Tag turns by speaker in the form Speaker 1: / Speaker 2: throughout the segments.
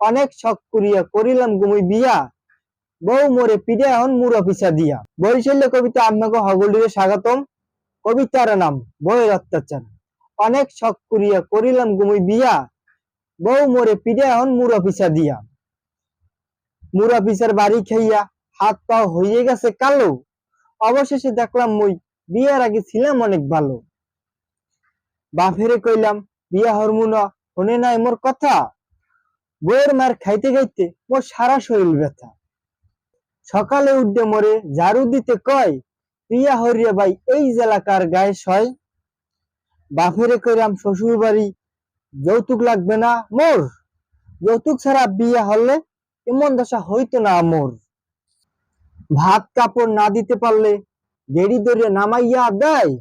Speaker 1: অনেক শখ করিয়া করিলাম গুমুই বিয়া। বউ মোরে পিড়ে এখন মুরা পিছা দিয়া। বরিশাল্য কবিতা আপনাকে হগলিরে স্বাগতম। কবিতার নাম বউয়ের অত্যাচার। অনেক শখ করিয়া করিলাম গুমুই বিয়া। বউ মোরে পিড়ে এখন মুরা পিছা দিয়া। মুরা পিছার বাড়ি খাইয়া হাত পা হয়ে গেছে কালো। অবশেষে দেখলাম মুই বিয়ার আগে ছিলাম অনেক ভালো। বাফেরে কইলাম, বিয়া হরমুন, শোনে নাই মোর কথা? বইয়ের মার খাইতে খাইতে মোর সারা শরীর ব্যথা। সকালে উঠে মোরে ঝাড়ু দিতে কয়, প্রিয়া হরিয়া ভাই, এই জেলাকার গায়ে সয় বাফেরে কইলাম শ্বশুর বাড়ি যৌতুক লাগবে না মোর। যৌতুক ছাড়া বিয়ে হলে এমন দশা হইতো না মোর। ভাত কাপড় না দিতে পারলে গেড়ি ধরে নামাইয়া দেয়।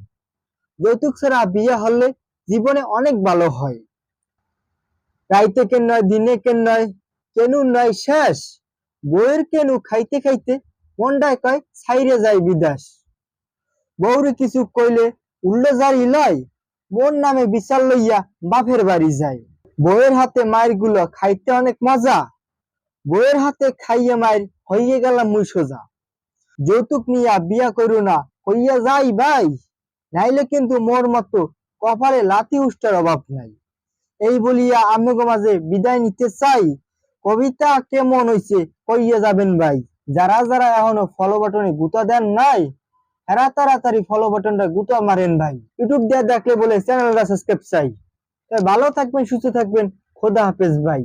Speaker 1: যৌতুক ছাড়া বিয়ে হলে জীবনে অনেক ভালো হয়। রাইতে কেন নয়, দিনে কেন নয়, কেনু নয়, শেষ। বইয়ের কেনু খাইতে খাইতে মন্ডায় কয়, ছাইরে যায় বিদাস। বউরে কিছু কইলে উল্লে জারি লয় মোর নামে বিচার লইয়া বাপের বাড়ি যায়। বউয়ের হাতে মায়েরগুলো খাইতে অনেক মজা। বউয়ের হাতে খাইয়ে মায়ের হইয়ে গেলাম মুই সোজা। যৌতুক নিয়া বিয়া করু না হইয়া যাই ভাই। নাইলে কিন্তু মোর মতো কপালে লাতি উষ্টার অভাব নাই। এই বলিয়া আমগো মাঝে বিদায় নিতে চাই। কবিতা কেমন হইছে কইয়া যাবেন ভাই। যারা যারা এখনও ফলো বাটনে গুতা দেন নাই, এরা তাড়াতাড়ি ফলো বাটনটা গুতা মারেন ভাই। ইউটিউব দিয়ে দেখলে বলে চ্যানেলটা সাবস্ক্রাইব চাই। ভালো থাকবেন, সুস্থ থাকবেন। খোদা হাফেজ ভাই।